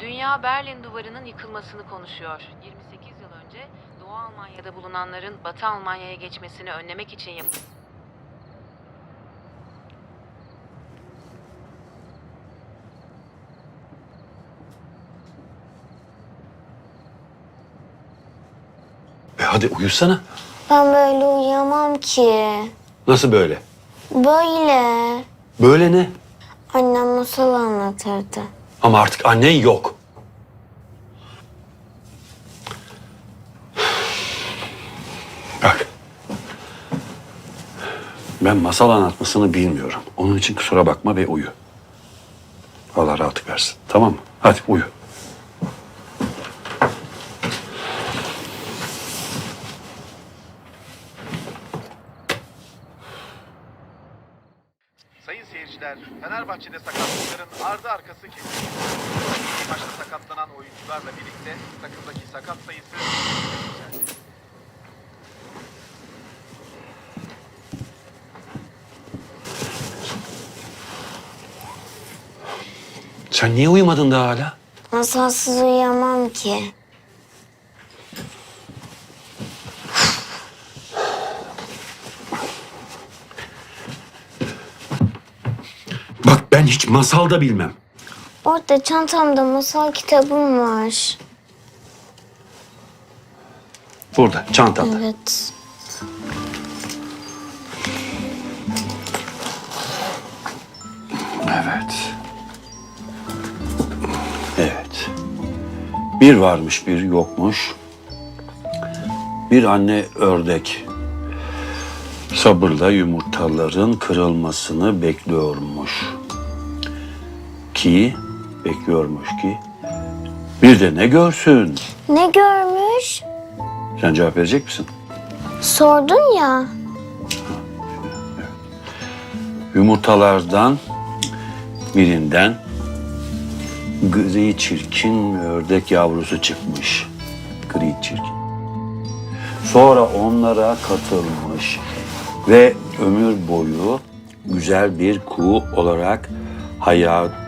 Dünya Berlin Duvarı'nın yıkılmasını konuşuyor. 28 yıl önce Doğu Almanya'da bulunanların Batı Almanya'ya geçmesini önlemek için yap- E hadi uyusana. Ben böyle uyuyamam ki. Nasıl böyle? Böyle. Böyle ne? Annem masal anlatırdı. Ama artık annen yok. Bak. Ben masal anlatmasını bilmiyorum. Onun için kusura bakma ve uyu. Allah rahatlık versin. Tamam mı? Hadi uyu. Sayın seyirciler, Fenerbahçe'de sakatlıkların ardı arkası kesildi. Maçta sakatlanan oyuncularla birlikte takımdaki sakat sayısı yükseldi. Sen niye uyumadın daha hala? Masalsız uyuyamam ki. Bak ben hiç masal da bilmem. Orada çantamda masal kitabım var. Burada çantamda. Evet. Evet. Evet. Bir varmış bir yokmuş. Bir anne ördek sabırla yumurtaların kırılmasını bekliyormuş. Ki bekliyormuş ki bir de ne görsün? Ne görmüş? Sen cevap verecek misin? Sordun ya. Yumurtalardan birinden gri çirkin ördek yavrusu çıkmış. Gri çirkin. Sonra onlara katılmış ve ömür boyu güzel bir kuğu olarak hayat